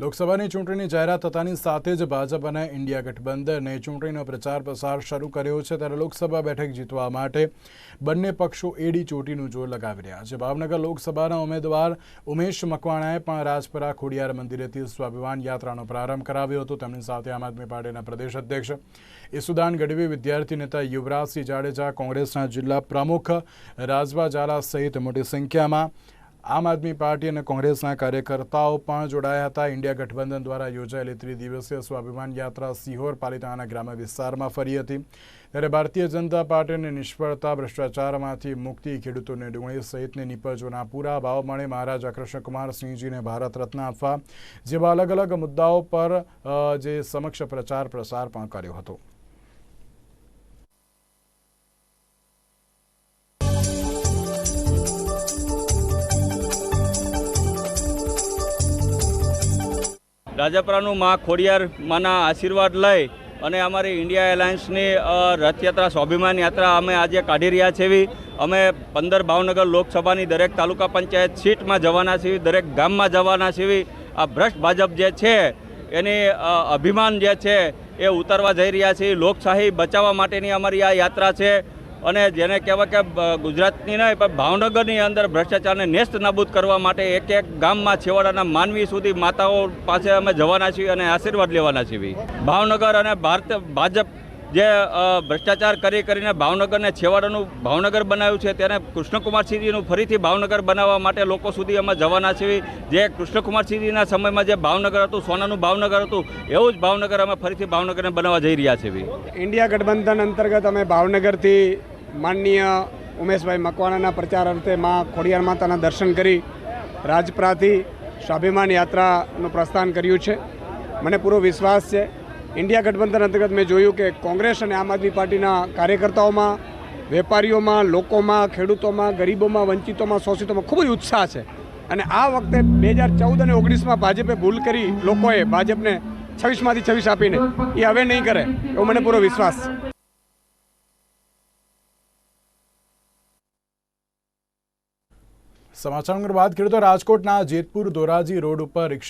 લોકસભાની ચૂંટણીની જાહેરાત થતાની સાથે જ ભાજપ અને ઇન્ડિયા ગઠબંધને ચૂંટણીનો પ્રચાર પ્રસાર શરૂ કર્યો છે ત્યારે લોકસભા બેઠક જીતવા માટે બંને પક્ષો એડી ચોટીનું જોર લગાવી રહ્યા છે. ભાવનગર લોકસભાના ઉમેદવાર ઉમેશ મકવાણાએ પણ રાજપરા ખોડિયાર મંદિરેથી સ્વાભિમાન યાત્રાનો પ્રારંભ કરાવ્યો હતો. તેમની સાથે આમ આદમી પાર્ટીના પ્રદેશ અધ્યક્ષ ઈસુદાન ગઢવી, વિદ્યાર્થી નેતા યુવરાજસિંહ જાડેજા, કોંગ્રેસના જિલ્લા પ્રમુખ રાજવા ઝાલા સહિત મોટી સંખ્યામાં આમ આદમી પાર્ટી અને કોંગ્રેસના કાર્યકર્તાઓ પણ જોડાયા હતા. ઇન્ડિયા ગઠબંધન દ્વારા યોજાયેલી ત્રિદિવસીય સ્વાભિમાન યાત્રા સિહોર પાલિતાણાના ગ્રામ્ય વિસ્તારમાં ફરી હતી. ત્યારે ભારતીય જનતા પાર્ટીની નિષ્ફળતા, ભ્રષ્ટાચારમાંથી મુક્તિ, ખેડૂતોને ડુંગળી સહિતની નિપજોના પૂરા ભાવ મળે. મહારાજા કૃષ્ણકુમાર સિંહજીને ભારત રત્ન આપવા જેવા અલગ અલગ મુદ્દાઓ પર જે સમક્ષ પ્રચાર પ્રસાર પણ કર્યો હતો. રાજપરાનું માં ખોડિયાર માના આશીર્વાદ લઈ અને અમારી ઇન્ડિયા એલાયન્સની રથયાત્રા, સ્વાભિમાન યાત્રા અમે આજે કાઢી રહ્યા છીએ અમે પંદર ભાવનગર લોકસભાની દરેક તાલુકા પંચાયત સીટમાં જવાના છીએ, દરેક ગામમાં જવાના છીએ આ ભ્રષ્ટ ભાજપ જે છે, એની અભિમાન જે છે, એ ઉતારવા જઈ રહ્યા છીએ. લોકશાહી બચાવવા માટેની અમારી આ યાત્રા છે. અને જેને કહેવાય કે ગુજરાતની નહીં, પણ ભાવનગરની અંદર ભ્રષ્ટાચારને નેસ્ત નાબૂદ કરવા માટે એક એક ગામમાં છેવાડાના માનવી સુધી માતાઓ પાસે અમે જવાના છીએ અને આશીર્વાદ લેવાના છીએ. ભાવનગર અને ભારત, ભાજપ જે ભ્રષ્ટાચાર કરી કરીને ભાવનગરને છેવાડાનું ભાવનગર બનાવ્યું છે, તેને કૃષ્ણકુમાર સિંહજીનું ફરીથી ભાવનગર બનાવવા માટે લોકો સુધી અમે જવાના છીએ. જે કૃષ્ણકુમાર સિંહજીના સમયમાં જે ભાવનગર હતું, સોનાનું ભાવનગર હતું, એવું જ ભાવનગર અમે ફરીથી ભાવનગરને બનાવવા જઈ રહ્યા છીએ. ઇન્ડિયા ગઠબંધન અંતર્ગત અમે ભાવનગરથી માનનીય ઉમેશભાઈ મકવાણાના પ્રચાર અર્થે માં ખોડિયાર માતાના દર્શન કરી રાજપ્રાથી સ્વાભિમાન યાત્રાનું પ્રસ્થાન કર્યું છે. મને પૂરો વિશ્વાસ છે. ઇન્ડિયા ગઠબંધન અંતર્ગત મેં જોયું કે કોંગ્રેસ અને આમ આદમી પાર્ટીના કાર્યકર્તાઓમાં, વેપારીઓમાં, લોકોમાં, ખેડૂતોમાં, ગરીબોમાં, વંચિતોમાં, શોષિતોમાં ખૂબ જ ઉત્સાહ છે. અને આ વખતે બે હજાર ચૌદ અને ઓગણીસમાં ભાજપે ભૂલ કરી લોકોએ ભાજપને છવ્વીસમાંથી છવ્વીસ આપીને. એ હવે નહીં કરે. એવો મને પૂરો વિશ્વાસ છે. સમાચાર અંગે વાત કરીએ તો રાજકોટના જેતપુર ધોરાજી રોડ ઉપર રિક્ષા